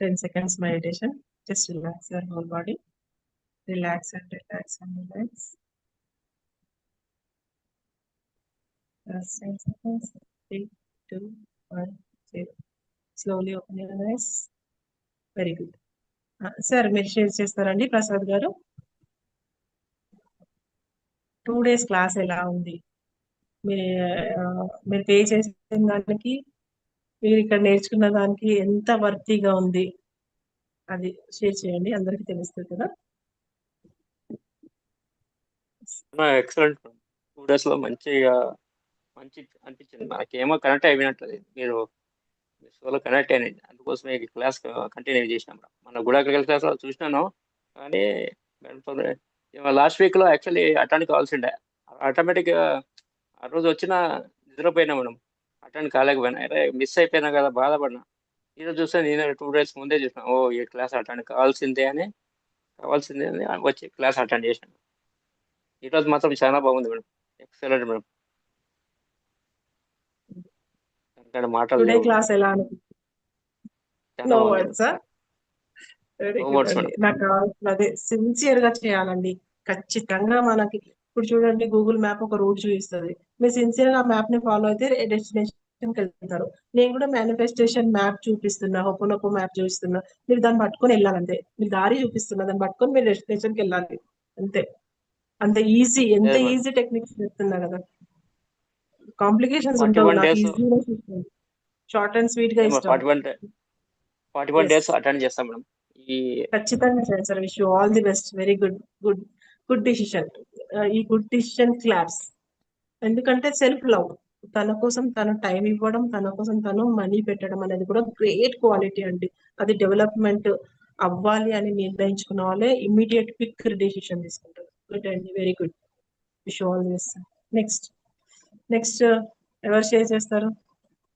Ten seconds meditation just relax your whole body relax and relax and relax slowly open very good sir మీరు share చేస్తారండి ప్రసాద్ గారు? Two days class ఎలా ఉంది? మీరు ఆ, మీరు పే చేసిన దానికి మీరు ఇక్కడ నేర్చుకున్న దానికి ఎంత వర్తీగా ఉంది? అది షేర్ చేయండి అందరికీ తెలుస్తుంది కదా? ఎక్సలెంట్ టూ డేస్లో మంచిగా మంచి అనిపించింది. నాకేమో కనెక్ట్ అయిపోయినట్లేదు మీరు షోలో కనెక్ట్ అయినది అందుకోసమే క్లాస్ కంటిన్యూ చేసినాం మన గుడాకల్ క్లాస్లో చూసినాను. కానీ లాస్ట్ వీక్లో యాక్చువల్లీ అటెండ్ కావాల్సిండే. ఆటోమేటిక్ ఆ రోజు వచ్చిన నిద్రపోయినా మనం అటెండ్ కాలేకపోయినా అరే మిస్ అయిపోయినా కదా బాధపడినా. ఈరోజు చూస్తే నేను టూ డేస్ ముందే చూసిన ఓ ఈ క్లాస్ అటెండ్ కావాల్సిందే అని కావాల్సిందే అని వచ్చి క్లాస్ అటెండ్ చేశాను ఈరోజు మాత్రం చాలా బాగుంది మేడం. Excellent madam. మాటలు లేవు. క్లాస్ ఎలా నో వర్డ్స్ నాకు అదే సిన్సియర్గా చేయాలండి. ఖచ్చితంగా మనకి ఇప్పుడు చూడండి గూగుల్ మ్యాప్ ఒక రూట్ చూపిస్తుంది. మీరు సిన్సియర్గా మ్యాప్ని ఫాలో అయితే డెస్టినేషన్ కి వెళ్తారు నేను కూడా మేనిఫెస్టేషన్ మ్యాప్ చూపిస్తున్నా ఒక్కొక్క మ్యాప్ చూపిస్తున్నా. మీరు దాన్ని పట్టుకొని వెళ్ళాలంతే. మీరు దారి చూపిస్తున్నా దాన్ని పట్టుకొని మీరు డెస్టినేషన్కి వెళ్ళాలి. అంతే. అంత ఈజీ ఎంత. ఈజీ టెక్నిక్స్ చెప్తున్నా కదా. కాంప్లికేషన్స్ ఈజీగా షార్ట్ అండ్ స్వీట్గా ఇష్టం. Forty one. డేస్ అటెండ్ చేస్తాం మేడం. ఈ ఖచ్చితంగా sir. Wish all the best very good good good decision ఈ గుడ్ డిసిషన్ క్లాప్స్ ఎందుకంటే సెల్ఫ్ లవ్ తన కోసం తను టైం ఇవ్వడం తన కోసం తను మనీ పెట్టడం అనేది కూడా గ్రేట్ క్వాలిటీ అండి. అది డెవలప్మెంట్ అవ్వాలి అని నిర్ణయించుకున్న వాళ్ళే ఇమ్మీడియట్ క్విక్ డిసిషన్ తీసుకుంటారు. గుడ్ అండి very good. Wish all next next ఎవరు షేర్ చేస్తారు?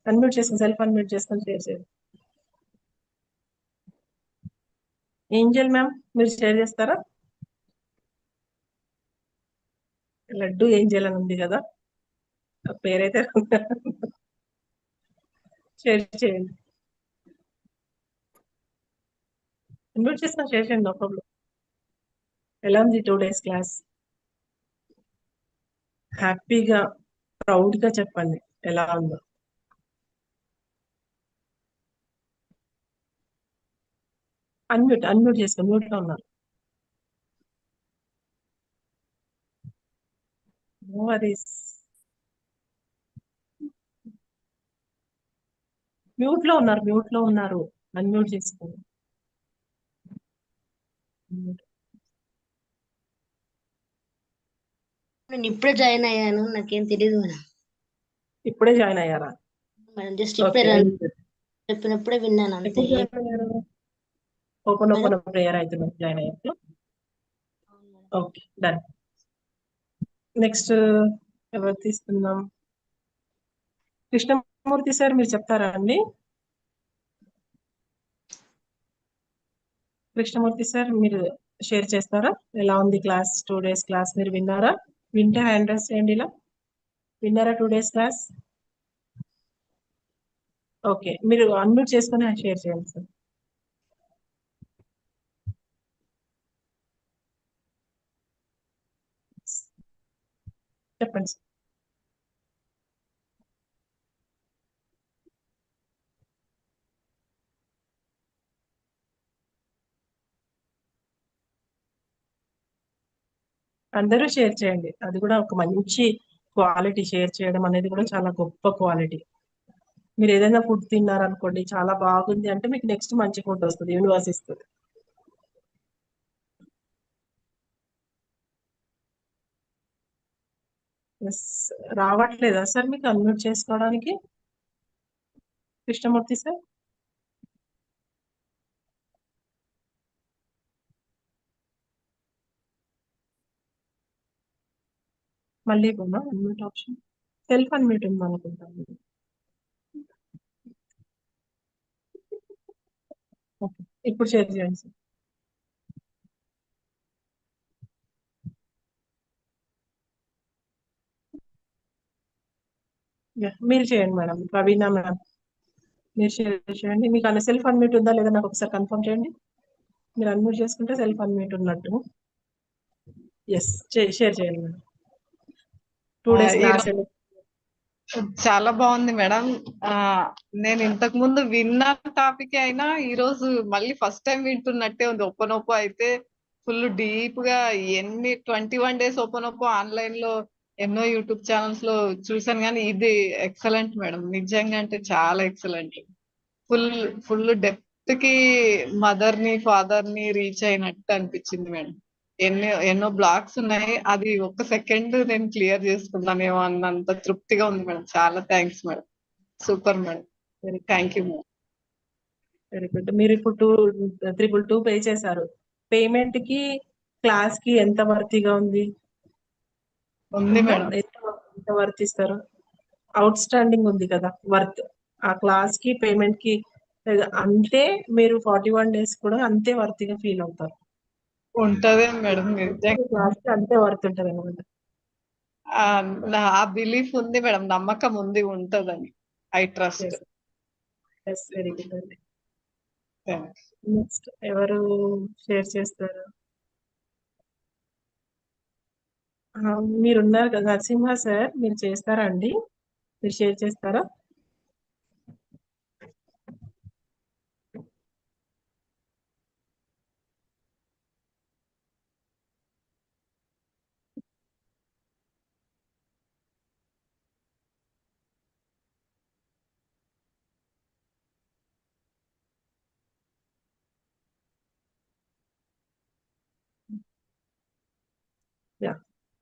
అన్మ్యూట్ చేసుకుని సెల్ఫ్ అన్మ్యూట్ చేసుకొని షేర్ చేయండి. ఏంజల్ మ్యామ్ మీరు షేర్ చేస్తారా? లడ్డు ఏంజల్ అని ఉంది కదా. పేరైతే షేర్ చేయండి. ఇన్వైట్ చేసిన షేర్ చేయండి నో ప్రాబ్లం. ఎలా ఉంది టూ డేస్ క్లాస్. హ్యాపీగా ప్రౌడ్గా చెప్పండి ఎలా ఉందో. అన్మ్యూట్ అన్మ్యూట్ చేసుకో మ్యూట్లో ఉన్నారు నో వరీస్. మ్యూట్లో ఉన్నారు మ్యూట్లో ఉన్నారు. అన్మ్యూట్ చేసుకోండి. నేను ఇప్పుడే జాయిన్ అయ్యాను నాకేం తెలియదు మేడం. ఇప్పుడే జాయిన్ అయ్యారా? మేడం జస్ట్ ఇప్పుడే చెప్పినప్పుడే విన్నాను అంతే. ఓపెన్ ఓపెన్ ప్రేయర్ అవుతున్నారు జాయిన్ అయ్యారు? ఓకే డన్ నెక్స్ట్ ఎవరు తీసుకుందాం? కృష్ణమూర్తి సార్ మీరు చెప్తారా అండి? కృష్ణమూర్తి సార్ మీరు షేర్ చేస్తారా? ఎలా ఉంది క్లాస్? టూ డేస్ క్లాస్ మీరు విన్నారా? వింటే హ్యాండ్ రైస్ చేయండి ఇలా. విన్నారా టూ డేస్ క్లాస్? ఓకే మీరు అన్మ్యూట్ చేసుకొని షేర్ చేయండి సార్. చెప్పండి సార్. అందరూ షేర్ చేయండి. అది కూడా ఒక మంచి క్వాలిటీ షేర్ చేయడం అనేది కూడా చాలా గొప్ప క్వాలిటీ. మీరు ఏదైనా ఫుడ్ తిన్నారనుకోండి చాలా బాగుంది అంటే మీకు నెక్స్ట్ మంచి ఫుడ్ వస్తుంది యూనివర్స్ ఇస్తుంది. రావట్లేదా సార్ మీకు అన్మ్యూట్ చేసుకోవడానికి? కృష్ణమూర్తి సార్? మళ్ళీ ఇవ్వనా? అన్మ్యూట్ ఆప్షన్ సెల్ఫ్ అన్మ్యూట్ ఉంది అనుకుంటాను ఓకే ఇప్పుడు షేర్ చేయండి సార్ మీరు చేయండి మేడం ప్రవీణ మేడం మీరు షేర్ చేయండి. మీకు అన్న సెల్ఫ్ అన్మ్యూట్ ఉందా లేదా నాకు ఒకసారి కన్ఫర్మ్ చేయండి. మీరు అన్మ్యూట్ చేసుకుంటే సెల్ఫ్ అన్మ్యూట్ ఉన్నట్టు. ఎస్ షేర్ చేయండి మేడం టూ డేస్ చాలా బాగుంది మేడం. నేను ఇంతకు ముందు విన్న టాపిక్ అయినా ఈ రోజు మళ్ళీ ఫస్ట్ టైం వింటున్నట్టే ఉంది. ఓపెన్ ఓపో అయితే ఫుల్ డీప్గా ఎన్ని twenty one days open Oppo ఆన్లైన్లో ఎన్నో యూట్యూబ్ ఛానల్స్లో చూసాను కానీ ఇది ఎక్సలెంట్ మేడం. నిజంగా అంటే చాలా ఎక్సలెంట్. ఫుల్ ఫుల్ డెప్త్కి మదర్ని ఫాదర్ని రీచ్ అయినట్టు అనిపించింది మేడం. ఎన్నో ఎన్నో బ్లాక్స్ ఉన్నాయి. అది ఒక్క సెకండ్ నేను క్లియర్ చేసుకున్నానేమో అన్నంత తృప్తిగా ఉంది మేడం. చాలా thanks madam. Super madam. Very thank you madam. Very good. మీరు ఇప్పుడు టూ త్రిపుల్ టూ పే చేశారు. పేమెంట్కి క్లాస్కి ఎంత వర్తీగా ఉంది? ఉంది మేడం. ఎంత ఎంత వర్త్ ఇస్తారు అవుట్ స్టాండింగ్ ఉంది కదా. వర్త్ ఆ క్లాస్కి పేమెంట్కి అంతే మీరు ఫార్టీ వన్ డేస్ కూడా అంతే వర్తీగా ఫీల్ అవుతారు. ఉంటదే మేడం అంతే వర్త్ ఉంటది అనమాట ఆ, బిలీఫ్ ఉంది మేడం నమ్మకం ఉంది ఉంటదని. ఐ ట్రస్ట్ వెరీ గుడ్ అండి. నెక్స్ట్ ఎవరు షేర్ చేస్తారు? మీరున్నారు కదా నరసింహ సార్ మీరు చేస్తారా అండి? మీరు షేర్ చేస్తారా యా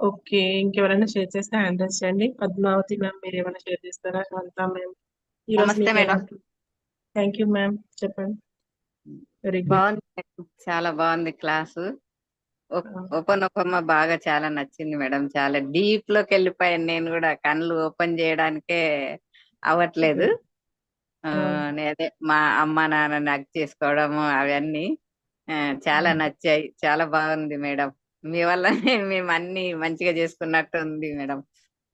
ఓకే. ఇంకెవరైనా షేర్ చేస్తే హ్యాండ్ రైస్ చేయండి. పద్మావతి మ్యామ్ మీరు ఏమైనా షేర్ చేస్తారా? శాంతా మ్యామ్. నమస్తే మేడం. Thank you ma'am. చెప్పండి. వెరీ బాగుంది. చాలా బాగుంది క్లాసు. ఓపెన్ ఓపెన్ బాగా చాలా నచ్చింది మేడం. చాలా డీప్లోకి వెళ్ళిపోయాను నేను కూడా. కళ్ళు ఓపెన్ చేయడానికే అవ్వట్లేదు. అదే మా అమ్మ నాన్నని హగ్ చేసుకోవడము అవన్నీ చాలా. నచ్చాయి. చాలా బాగుంది మేడం. మీ వల్లనే మేము అన్ని మంచిగా చేసుకున్నట్టు ఉంది మేడం.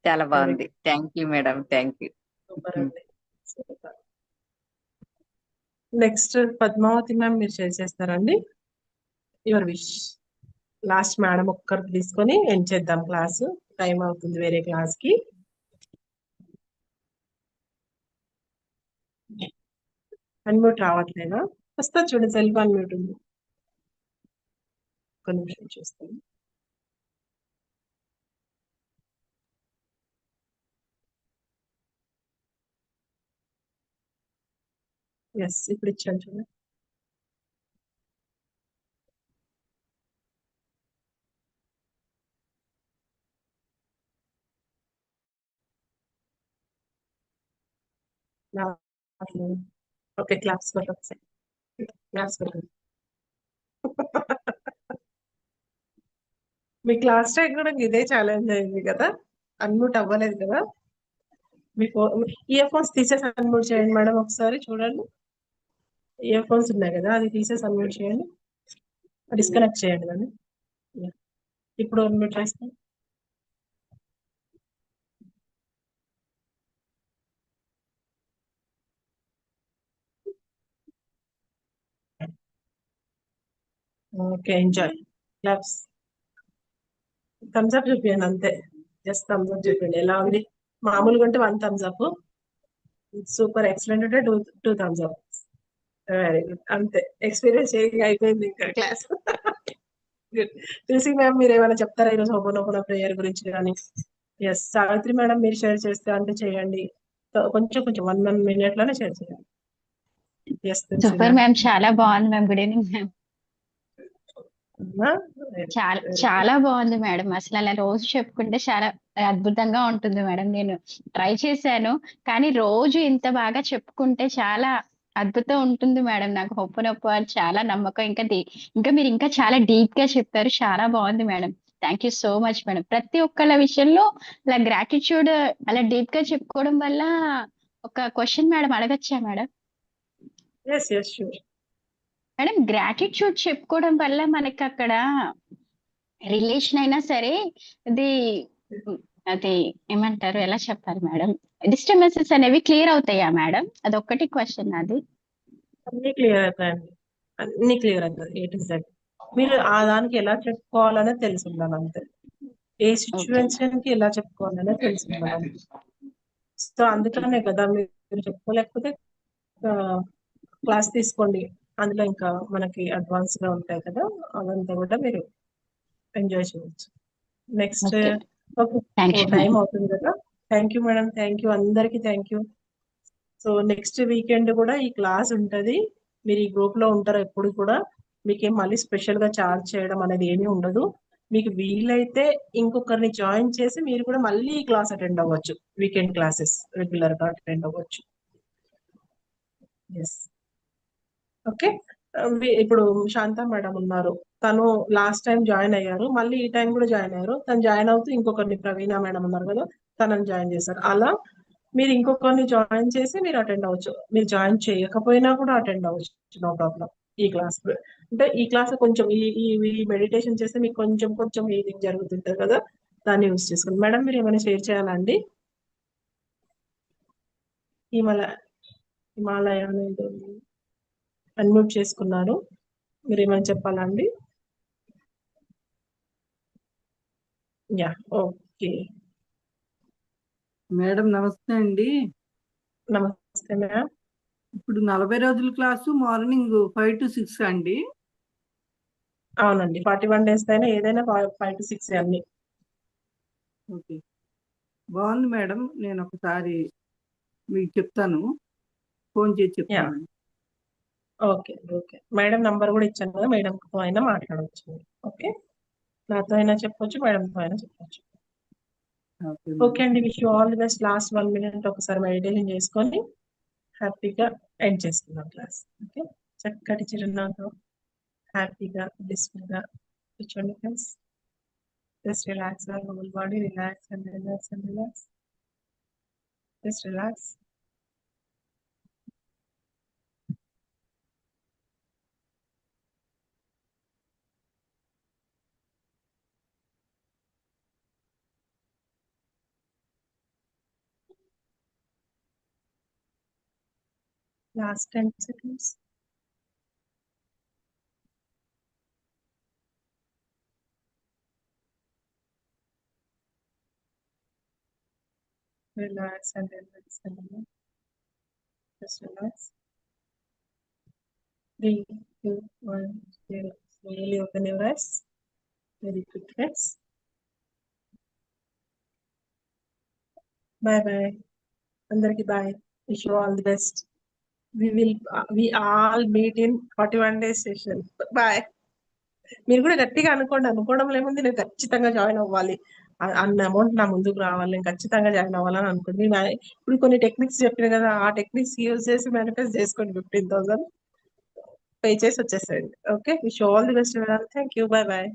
చాలా బాగుంది. Thank you madam. Thank you. Next Padmavathi ma'am మీరు షేర్ చేస్తారండి. Your wish. లాస్ట్ మేడం ఒక్కరు తీసుకొని ఎండ్ చేద్దాం క్లాస్. టైం అవుతుంది వేరే క్లాస్కి అన్మ్యూట్ రావట్లేదా? వస్తా చూడండి సెల్ఫ్ అన్మ్యూట్ ఉంది. ఒక నిమిషం చూస్తాను ఎస్ ఇప్పుడు ఇచ్చాను చూడండి ఓకే క్లాస్ ఒకసారి క్లాస్ మీ క్లాస్ టైం కూడా ఇదే ఛాలెంజ్ అయింది కదా. అన్మ్యూట్ అవ్వలేదు కదా. మీ ఫోన్ ఇయర్ ఫోన్స్ తీసేసి అన్మ్యూట్ చేయండి మేడం ఒకసారి చూడండి. ఇయర్ ఫోన్స్ ఉన్నాయి కదా అది తీసేసి అన్మ్యూట్ చేయండి. డిస్కనెక్ట్ చేయండి దాన్ని. ఇప్పుడు అన్మ్యూట్ చేస్తాను. Okay enjoy claps thumbs up చూపించండి అంతే. జస్ట్ థమ్స్ అప్ చూపించండి ఎలా ఉంది? మామూలుగా ఉంటే one thumbs up super excellent ఉంటే two two thumbs up very good అంతే. ఎక్స్పీరియన్స్ చేయగా అయిపోయింది ఇంకా క్లాస్ గుడ్ తులసి మ్యామ్ మీరు ఏమైనా చెప్తారా? ఈరోజు ఓపెన్ ఓపెన్ ప్రేయర్ గురించి కానీ? ఎస్ సావిత్రి మేడం మీరు షేర్ చేస్తే అంటే చేయండి. కొంచెం కొంచెం వన్ వన్ మినిట్లోనే షేర్ చేయండి. ఎస్ సూపర్ మ్యామ్ చాలా బాగుంది మ్యామ్ గుడ్ ఈవినింగ్ మ్యామ్ చాలా చాలా బాగుంది మేడం. అసలు అలా రోజు చెప్పుకుంటే చాలా అద్భుతంగా ఉంటుంది మేడం. నేను ట్రై చేశాను. కానీ రోజు ఇంత బాగా చెప్పుకుంటే చాలా అద్భుతం ఉంటుంది మేడం. నాకు ఒప్పు నొప్పు అని చాలా నమ్మకం. ఇంకా ఇంకా మీరు ఇంకా చాలా డీప్గా చెప్పారు. చాలా బాగుంది madam. Thank you so much madam. ప్రతి ఒక్కళ్ళ విషయంలో అలా గ్రాటిట్యూడ్ అలా డీప్గా చెప్పుకోవడం వల్ల ఒక question madam అడగచ్చా madam? Yes yes sure madam gratitude చెప్పుకోవడం వల్ల మనకి అక్కడ రిలేషన్ అయినా సరే అది అది ఏమంటారు ఎలా చెప్పాలి మేడం? డిస్టర్బెన్సెస్ అనేవి క్లియర్ అవుతాయా మేడం? అదొక్కటి క్వశ్చన్ అది అన్ని క్లియర్ అవుతాయండి. అన్ని క్లియర్ అవుతుంది ఏ టు జెడ్ మీరు ఆ దానికి ఎలా చెప్పుకోవాలనే తెలిసి ఉండాలి అంతే. ఏ సిచ్యువేషన్కి ఎలా చెప్పుకోవాలనే తెలిసి ఉండాలి సో అందుకనే కదా మీరు చెప్పుకోలేకపోతే క్లాస్ తీసుకోండి. అందులో ఇంకా మనకి అడ్వాన్స్గా ఉంటాయి కదా అదంతా కూడా మీరు ఎంజాయ్ చేయవచ్చు నెక్స్ట్. ఓకే. టైం అవుతుంది కదా. Thank you madam thank you. అందరికి thank you. So next weekend కూడా ఈ క్లాస్ ఉంటది. మీరు ఈ గ్రూప్లో ఉంటారు ఎప్పుడు కూడా మీకేం మళ్ళీ స్పెషల్గా చార్జ్ చేయడం అనేది ఏమీ ఉండదు. మీకు వీలైతే ఇంకొకరిని జాయిన్ చేసి మీరు కూడా మళ్ళీ ఈ క్లాస్ అటెండ్ అవ్వచ్చు. వీకెండ్ క్లాసెస్ రెగ్యులర్గా అటెండ్ అవ్వచ్చు. Yes okay. ఇప్పుడు శాంత మేడం ఉన్నారు. తను లాస్ట్ టైం జాయిన్ అయ్యారు. మళ్ళీ ఈ టైం కూడా జాయిన్ అయ్యారు. తను జాయిన్ అవుతూ ఇంకొకరిని ప్రవీణ మేడం ఉన్నారు కదా తనని జాయిన్ చేశారు. అలా మీరు ఇంకొకరిని జాయిన్ చేసి మీరు అటెండ్ అవ్వచ్చు. మీరు జాయిన్ చేయకపోయినా కూడా అటెండ్ అవ్వచ్చు. No problem. ఈ క్లాస్ అంటే ఈ క్లాస్ కొంచెం ఈ ఈ మెడిటేషన్ చేస్తే మీకు కొంచెం కొంచెం హీలింగ్ జరుగుతుంటది కదా దాన్ని యూస్ చేసుకోండి. మేడం మీరు ఏమైనా షేర్ చేయాలండి హిమాలయ హిమాలయ అనేది అన్మ్యూట్ చేసుకున్నారు మీరు ఏమైనా చెప్పాలండి? Yeah okay. మేడం నమస్తే అండి. నమస్తే మ్యామ్. ఇప్పుడు నలభై రోజుల class morning five to six అండి. అవునండి ఫార్టీ వన్ డేస్ అయినా ఏదైనా ఫైవ్ టు సిక్స్ అన్ని ఓకే. బాగుంది మేడం నేను ఒకసారి మీకు చెప్తాను. ఫోన్ చేసి చెప్తాను. Okay okay. మేడం నంబర్ కూడా ఇచ్చాను కదా మేడంతో అయినా మాట్లాడవచ్చు ఓకే? నాతో అయినా చెప్పొచ్చు మేడంతో అయినా చెప్పొచ్చు. ఓకే అండి wish you all the best. Last one minute ఒకసారి మెడిటేషన్ చేసుకొని హ్యాపీగా ఎండ్ చేసుకుందాం క్లాస్. ఓకే? చక్కటి చిరునవ్వుతో హ్యాపీగా బ్లిస్ఫుల్గా కూర్చోండి friends. Just relax whole body relax and relax and relax. Just relax. last 10 seconds. Relax and relax and relax. Just relax. Three, two, one, zero. Slowly open your eyes. Very quick rest. Bye bye. Andarki bye. Wish you all the best. We will we all meet in forty one days session bye మీరు కూడా గట్టిగా అనుకోండి. అనుకోవడం లేముంది నేను ఖచ్చితంగా join అవ్వాలి. అన్న amount నా ముందుకు రావాలి. నేను ఖచ్చితంగా జాయిన్ అవ్వాలని అనుకోండి. ఇప్పుడు కొన్ని టెక్నిక్స్ చెప్పిన కదా ఆ టెక్నిక్స్ యూజ్ చేసి మేనిఫెస్ట్ చేసుకోండి. ఫిఫ్టీన్ థౌసండ్ పే చేసి వచ్చేసేయండి. Okay? Wish all the best thank you bye bye